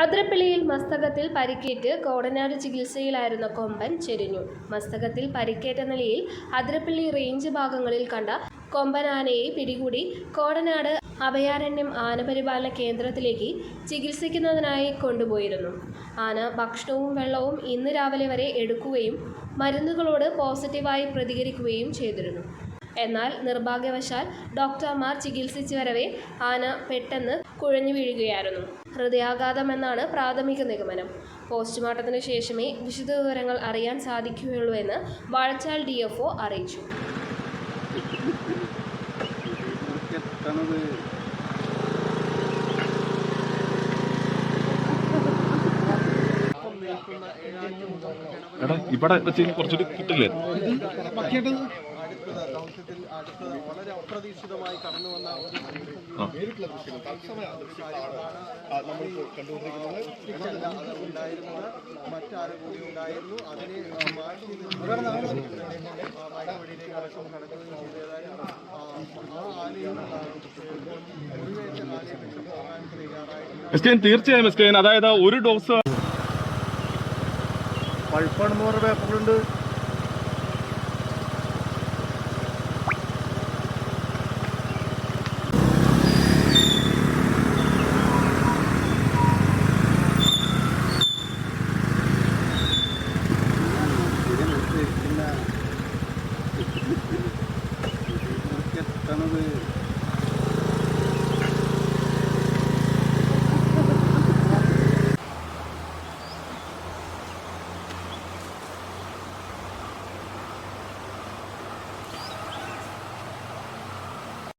അതിരപ്പള്ളിയിൽ മസ്തകത്തിൽ പരിക്കേറ്റ് കോടനാട് ചികിത്സയിലായിരുന്ന കൊമ്പൻ ചെരിഞ്ഞു. മസ്തകത്തിൽ പരിക്കേറ്റ നിലയിൽ അതിരപ്പള്ളി റേഞ്ച് ഭാഗങ്ങളിൽ കണ്ട കൊമ്പൻ ആനയെ പിടികൂടി കോടനാട് അഭയാരണ്യം ആനപരിപാലന കേന്ദ്രത്തിലേക്ക് ചികിത്സിക്കുന്നതിനായി കൊണ്ടുപോയിരുന്നു. ആന ഭക്ഷണവും വെള്ളവും ഇന്ന് രാവിലെ വരെ എടുക്കുകയും മരുന്നുകളോട് പോസിറ്റീവായി പ്രതികരിക്കുകയും ചെയ്തിരുന്നു. എന്നാൽ നിർഭാഗ്യവശാൽ ഡോക്ടർമാർ ചികിത്സിച്ചു വരവെ ആന പെട്ടെന്ന് കുഴഞ്ഞു വീഴുകയായിരുന്നു. ഹൃദയാഘാതമെന്നാണ് പ്രാഥമിക നിഗമനം. പോസ്റ്റ്മോർട്ടത്തിന് ശേഷമേ വിശദവിവരങ്ങൾ അറിയാൻ സാധിക്കുകയുള്ളൂ എന്ന് വാഴച്ചാൽ ഡി അറിയിച്ചു. എത്തണത് എടാ ഇവിടെ വെച്ച് കുറച്ചുകൂടി കിട്ടില്ലേ? ദൗത്യത്തിൽ അടുത്ത വളരെ അപ്രതീക്ഷിതമായി കടന്നു വന്ന ഒരു പ്രതിസന്ധിയുടെ കാര്യമാണ് അത് ഉണ്ടായിരുന്നത്. മറ്റാരും കൂടി ഉണ്ടായിരുന്നു. അതിനെ ആ, മാറ്റി അടക്കം കടക്കുകയും ചെയ്തതായും ആനയും ആനയെ തീർച്ചയായും എസ് അതായത് ഒരു ഡോസ് പഴുപ്പാണ് പേപ്പറുണ്ട് எனது